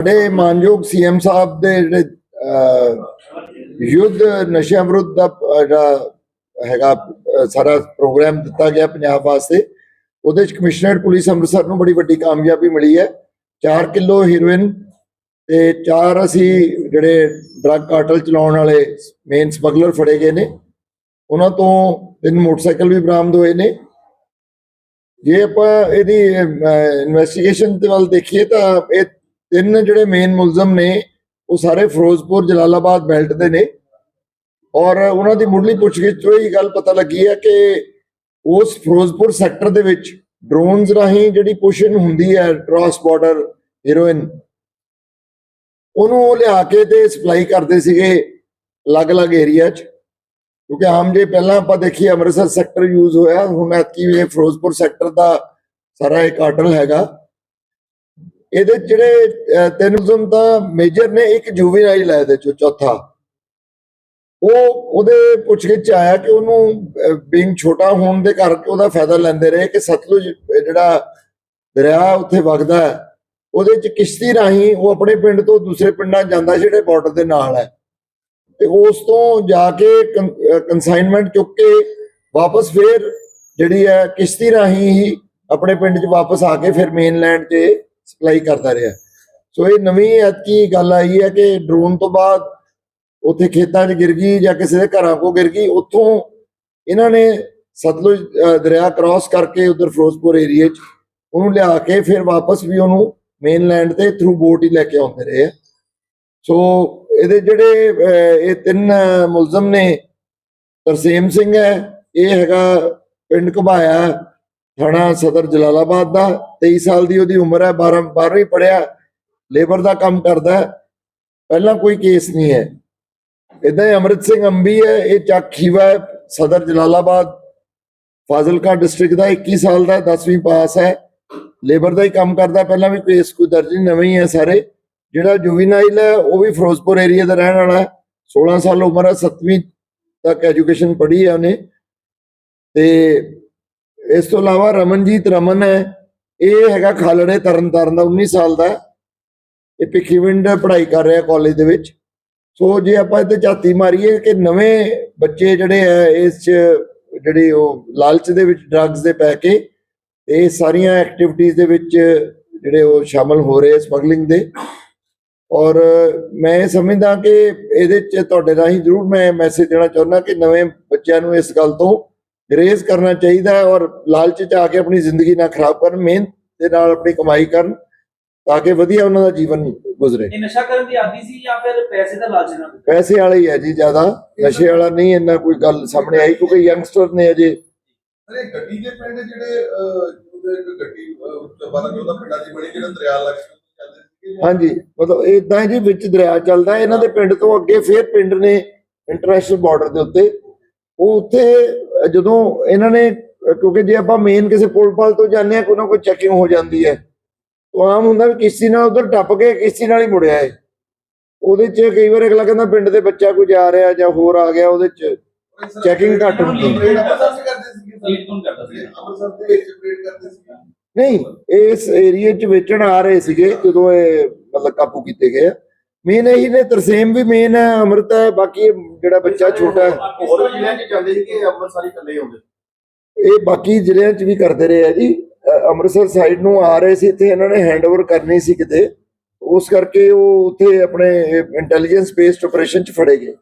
ਸਾਡੇ ਮਾਨਯੋਗ ਸੀਐਮ ਸਾਹਿਬ ਦੇ ਜਿਹੜੇ ਯੁੱਧ ਨਸ਼ਿਆਂ ਵਿਰੁੱਧ ਦਾ ਜਿਹੜਾ ਹੈਗਾ ਸਾਰਾ ਪ੍ਰੋਗਰਾਮ ਦਿੱਤਾ ਗਿਆ ਪੰਜਾਬ ਵਾਸਤੇ, ਉਹਦੇ ਚ ਕਮਿਸ਼ਨਰੇਟ ਪੁਲਿਸ ਅੰਮ੍ਰਿਤਸਰ ਨੂੰ ਬੜੀ ਵੱਡੀ ਕਾਮਯਾਬੀ ਮਿਲੀ ਹੈ। 4 ਕਿਲੋ ਹੀਰੋਇਨ ਤੇ ਚਾਰ ਅਸੀਂ ਜਿਹੜੇ ਡਰੱਗ ਕਾਰਟਲ ਚਲਾਉਣ ਵਾਲੇ ਮੇਨ ਸਮਗਲਰ ਫੜੇ ਗਏ ਨੇ। ਉਹਨਾਂ ਤੋਂ ਤਿੰਨ ਮੋਟਰਸਾਈਕਲ ਵੀ ਬਰਾਮਦ ਹੋਏ ਨੇ। ਜੇ ਆਪਾਂ ਇਹਦੀ ਇਨਵੈਸਟੀਗੇਸ਼ਨ ਦੇ ਵੱਲ ਦੇਖੀਏ ਤਾਂ ਇਹ ਤਿੰਨ ਜਿਹੜੇ ਮੇਨ ਮੁਲਜ਼ਮ ਨੇ, ਉਹ ਸਾਰੇ ਫਿਰੋਜ਼ਪੁਰ, ਜਲਾਲਾਬਾਦ ਬੈਲਟ ਦੇ ਨੇ। ਔਰ ਉਹਨਾਂ ਦੀ ਮੁੱਢਲੀ ਪੁੱਛਗਿੱਛ ਤੋਂ ਇਹ ਗੱਲ ਪਤਾ ਲੱਗੀ ਹੈ ਕਿ ਉਸ ਫਿਰੋਜ਼ਪੁਰ ਸੈਕਟਰ ਦੇ ਵਿੱਚ ਡਰੋਨਸ ਰਾਹੀਂ ਜਿਹੜੀ ਪੁਸ਼ਨ ਹੁੰਦੀ ਹੈ ਕ੍ਰਾਸ ਬਾਰਡਰ ਹੀਰੋਇਨ ਉਹਨੂੰ ਉਹ ਲਿਆ ਕੇ ਤੇ ਸਪਲਾਈ ਕਰਦੇ ਸੀਗੇ ਅਲੱਗ-ਅਲੱਗ ਏਰੀਆ 'ਚ। ਕਿਉਂਕਿ ਆਮ ਜੇ ਪਹਿਲਾਂ ਆਪਾਂ ਦੇਖੀਏ, ਅੰਮ੍ਰਿਤਸਰ ਸੈਕਟਰ ਯੂਜ਼ ਹੋਇਆ, ਹੁਣ ਐਤਕੀ ਇਹ ਫਿਰੋਜ਼ਪੁਰ ਸੈਕਟਰ ਦਾ ਸਾਰਾ ਇਹ ਕਾਰਟਲ ਹੈਗਾ। ਇਹਦੇ ਜਿਹੜੇ ਤਿੰਨ ਜ਼ਮ ਤਾਂ ਮੇਜਰ ਨੇ, ਇੱਕ ਜੁਵੀਨਾਈਲ ਹੈ ਇਹਦੇ ਚੋਂ ਚੌਥਾ। ਉਹ ਉਹਦੇ ਪੁੱਛਗਿੱਛ 'ਚ ਆਇਆ ਕਿ ਉਹਨੂੰ ਬਿੰਗ ਛੋਟਾ ਹੋਣ ਦੇ ਕਰਕੇ ਉਹਦਾ ਫਾਇਦਾ ਲੈਂਦੇ ਰਹੇ ਕਿ ਸਤਲੁਜ ਜਿਹੜਾ ਦਰਿਆ ਉੱਥੇ ਵਗਦਾ ਹੈ, ਉਹਦੇ 'ਚ ਕਿਸ਼ਤੀ ਰਾਹੀਂ ਉਹ ਆਪਣੇ ਪਿੰਡ ਤੋਂ ਦੂਸਰੇ ਪਿੰਡਾਂ ਜਾਂਦਾ ਜਿਹੜੇ ਬਾਰਡਰ ਦੇ ਨਾਲ ਹੈ। ਤੇ ਉਸ ਤੋਂ ਜਾ ਕੇ ਕੰਸਾਈਨਮੈਂਟ ਚੁੱਕ ਕੇ ਵਾਪਸ ਫੇਰ ਜਿਹੜੀ ਹੈ ਕਿਸ਼ਤੀ ਰਾਹੀਂ ਹੀ ਆਪਣੇ ਪਿੰਡ 'ਚ ਵਾਪਸ ਆ ਕੇ ਫਿਰ ਮੇਨਲੈਂਡ 'ਤੇ ਸਪਲਾਈ ਕਰਦਾ ਰਿਹਾ ਸੋ ਇਹ ਨਵੀਂ ਐਤਕੀ ਗੱਲ ਆਈ ਹੈ ਕਿ ਡਰੋਨ ਤੋਂ ਬਾਅਦ ਉੱਥੇ ਖੇਤਾਂ 'ਚ ਗਿਰ ਗਈ ਜਾਂ ਕਿਸੇ ਦੇ ਘਰਾਂ ਕੋ ਗਿਰ ਗਈ, ਉੱਥੋਂ ਇਹਨਾਂ ਨੇ ਸਤਲੁਜ ਦਰਿਆ ਕ੍ਰਾਸ ਕਰਕੇ ਉਧਰ ਫਿਰੋਜ਼ਪੁਰ ਏਰੀਏ 'ਚ ਉਹਨੂੰ ਲਿਆ ਕੇ ਫਿਰ ਵਾਪਸ ਵੀ ਉਹਨੂੰ ਮੇਨਲੈਂਡ ਤੇ ਥਰੂ ਬੋਟ ਹੀ ਲੈ ਕੇ ਆਉਂਦੇ ਰਹੇ ਆ। ਸੋ ਇਹਦੇ ਜਿਹੜੇ ਇਹ ਤਿੰਨ ਮੁਲਜ਼ਮ ਨੇ, ਤਰਸੇਮ ਸਿੰਘ ਹੈ, ਇਹ ਹੈਗਾ ਪਿੰਡ ਘਬਾਇਆ ਥਾਣਾ ਸਦਰ ਜਲਾਲਾਬਾਦ ਦਾ 23 ਸਾਲ ਦੀ ਉਹਦੀ ਉਮਰ ਹੈ 12 12ਵੀਂ ਪੜਿਆ ਲੇਬਰ ਦਾ ਕੰਮ ਕਰਦਾ ਹੈ। ਪਹਿਲਾਂ ਕੋਈ ਕੇਸ ਨਹੀਂ ਹੈ। ਇਦਾਂ ਹੀ ਅਮਰਿਤ ਸਿੰਘ ਅੰਬੀ ਹੈ, ਇਹ ਚੱਕ ਸਦਰ ਜਲਾਲਾਬਾਦ। ਫਾਜ਼ਿਲਕਾ ਡਿਸਟ੍ਰਿਕਟ ਦਾ 21 ਸਾਲ ਦਾ 10ਵੀਂ ਪਾਸ ਹੈ। ਲੇਬਰ ਦਾ ਹੀ ਕੰਮ ਕਰਦਾ, ਪਹਿਲਾਂ ਵੀ ਕੇਸ ਕੋਈ ਦਰਜ ਨਹੀਂ, ਨਵੇਂ ਹੀ ਹੈ ਸਾਰੇ। ਜਿਹੜਾ ਜੁਵੀਨਾਈਲ ਹੈ, ਉਹ ਵੀ ਫਿਰੋਜ਼ਪੁਰ ਏਰੀਆ ਦਾ ਰਹਿਣ ਵਾਲਾ ਹੈ। 16 ਸਾਲ ਉਮਰ ਹੈ 7ਵੀਂ ਤੱਕ ਐਜੂਕੇਸ਼ਨ ਪੜ੍ਹੀ ਹੈ ਉਹਨੇ। ਤੇ ਇਸ ਤੋਂ ਇਲਾਵਾ ਰਮਨਜੀਤ ਰਮਨ ਹੈ, ਇਹ ਹੈਗਾ ਖਾਲੜੇ ਤਰਨਤਾਰਨ ਦਾ 19 ਸਾਲ ਦਾ ਹੈ। ਇਹ ਭਿੱਖੀਵਿੰਡ ਪੜ੍ਹਾਈ ਕਰ ਰਿਹਾ ਕਾਲਜ ਦੇ ਵਿੱਚ ਸੋ ਜੇ ਆਪਾਂ ਇੱਥੇ ਝਾਤੀ ਮਾਰੀਏ ਕਿ ਨਵੇਂ ਬੱਚੇ ਜਿਹੜੇ ਆ, ਇਸ ਚ ਜਿਹੜੇ ਉਹ ਲਾਲਚ ਦੇ ਵਿੱਚ ਡਰੱਗਸ ਦੇ ਪੈ ਕੇ ਇਹ ਸਾਰੀਆਂ ਐਕਟੀਵਿਟੀਜ਼ ਦੇ ਵਿੱਚ ਜਿਹੜੇ ਉਹ ਸ਼ਾਮਲ ਹੋ ਰਹੇ ਸਮਗਲਿੰਗ ਦੇ ਔਰ ਮੈਂ ਇਹ ਸਮਝਦਾ ਕਿ ਇਹਦੇ ਚ ਤੁਹਾਡੇ ਰਾਹੀਂ ਜ਼ਰੂਰ ਮੈਂ ਮੈਸੇਜ ਦੇਣਾ ਚਾਹੁੰਦਾ ਕਿ ਨਵੇਂ ਬੱਚਿਆਂ ਨੂੰ ਇਸ ਗੱਲ ਤੋਂ ਗਰੇਜ਼ ਕਰਨਾ ਚਾਹੀਦਾ ਹੈ ਔਰ ਲਾਲਚ ਚ ਆ ਕੇ ਆਪਣੀ ਜ਼ਿੰਦਗੀ ਨਾ ਖਰਾਬ ਕਰਨ ਮਿਹਨਤ ਦੇ ਨਾਲ ਆਪਣੀ ਕਮਾਈ ਕਰਨ ਤਾਂ ਕਿ ਵਧੀਆ ਉਹਨਾਂ ਦਾ ਜੀਵਨ ਗੁਜ਼ਰੇ। ਇਹ ਨਸ਼ਾ ਕਰਨ ਦੀ ਆਦੀ ਸੀ ਜਾਂ ਫਿਰ ਪੈਸੇ ਦਾ ਲਾਲਚ ਨਾਲ? ਪੈਸੇ ਵਾਲਾ ਹੀ ਹੈ ਜੀ ਜ਼ਿਆਦਾ। ਨਸ਼ੇ ਵਾਲਾ ਨਹੀਂ ਇੰਨਾ ਕੋਈ ਗੱਲ ਸਾਹਮਣੇ ਆਈ ਕਿਉਂਕਿ ਯੰਗਸਟਰ ਨੇ ਅਜੇ ਅਰੇ ਗੱਡੀ ਦੇ ਪਿੰਡ ਜਿਹੜੇ ਅਹ, ਉਹਦੇ ਇੱਕ ਗੱਡੀ ਚਬਾਨਾ ਉਹਦਾ ਪਿੰਡਾਂ ਦੀ ਬਣੀ ਜਿਹੜਾ ਦਰਿਆ ਲੱਗ ਜਾਂਦੇ ਸੀ ਹਾਂਜੀ ਮਤਲਬ ਇਦਾਂ ਜੀ ਵਿੱਚ ਦਰਿਆ ਚੱਲਦਾ। ਇਹਨਾਂ ਦੇ ਪਿੰਡ ਤੋਂ ਅੱਗੇ ਫੇਰ ਪਿੰਡ ਨੇ ਇੰਟਰਨੈਸ਼ਨਲ ਬਾਰਡਰ ਦੇ ਉੱਤੇ। ਉਹ ਉੱਥੇ ਜਦੋਂ ਇਹਨਾਂ ਨੇ ਕਿਉਂਕਿ ਜੇ ਆਪਾਂ ਮੇਨ ਕਿਸੇ ਪੁਲ ਪਾਲ ਤੋਂ ਜਾਂਦੇ ਆ ਕੋਈ ਨਾ ਕੋਈ ਚੈਕਿੰਗ ਹੋ ਜਾਂਦੀ ਹੈ। ਤਾਂ ਆਮ ਹੁੰਦਾ ਵੀ ਕਿਸ਼ਤੀ ਨਾਲ ਉਧਰ ਟੱਪ ਕੇ ਕਿਸ਼ਤੀ ਨਾਲ ਹੀ ਮੁੜਿਆ ਹੈ ਉਹਦੇ 'ਚ ਕਈ ਵਾਰ ਅਗਲਾ ਕਹਿੰਦਾ ਪਿੰਡ ਦੇ ਬੱਚਾ ਕੋਈ ਜਾ ਰਿਹਾ ਜਾਂ ਹੋਰ ਆ ਗਿਆ ਉਹਦੇ 'ਚ Checking ਘੱਟ ਹੁੰਦੀ ਨਹੀਂ ਇਸ ਏਰੀਏ 'ਚ ਵੇਚਣ ਆ ਰਹੇ ਸੀਗੇ ਜਦੋਂ ਇਹ ਮਤਲਬ ਕਾਬੂ ਕੀਤੇ ਗਏ ਮੇਨ ਇਹੀ ਨੇ ਤਰਸੇਮ ਵੀ ਮੇਨ ਹੈ ਅਮਰਤ ਹੈ ਬਾਕੀ ਜਿਹੜਾ ਬੱਚਾ ਛੋਟਾ ਹੈ। ਹੋਰ ਜ਼ਿਲ੍ਹਿਆਂ 'ਚ ਜਾਂਦੇ ਸੀ ਕਿ ਅੰਮ੍ਰਿਤਸਰ ਹੀ ਇਕੱਲੇ ਹੀ ਹੁੰਦੇ ਇਹ ਬਾਕੀ ਜ਼ਿਲ੍ਹਿਆਂ 'ਚ ਵੀ ਕਰਦੇ ਰਹੇ ਆ ਜੀ। ਅੰਮ੍ਰਿਤਸਰ ਸਾਈਡ ਨੂੰ ਆ ਰਹੇ ਸੀ ਤੇ ਇਹਨਾਂ ਨੇ ਹੈਂਡਓਵਰ ਕਰਨੀ ਸੀ ਕਿਤੇ। ਉਸ ਕਰਕੇ ਉਹ ਉੱਥੇ ਆਪਣੇ ਇੰਟੈਲੀਜੈਂਸ ਬੇਸਡ ਆਪਰੇਸ਼ਨ 'ਚ ਫੜੇ ਗਏ।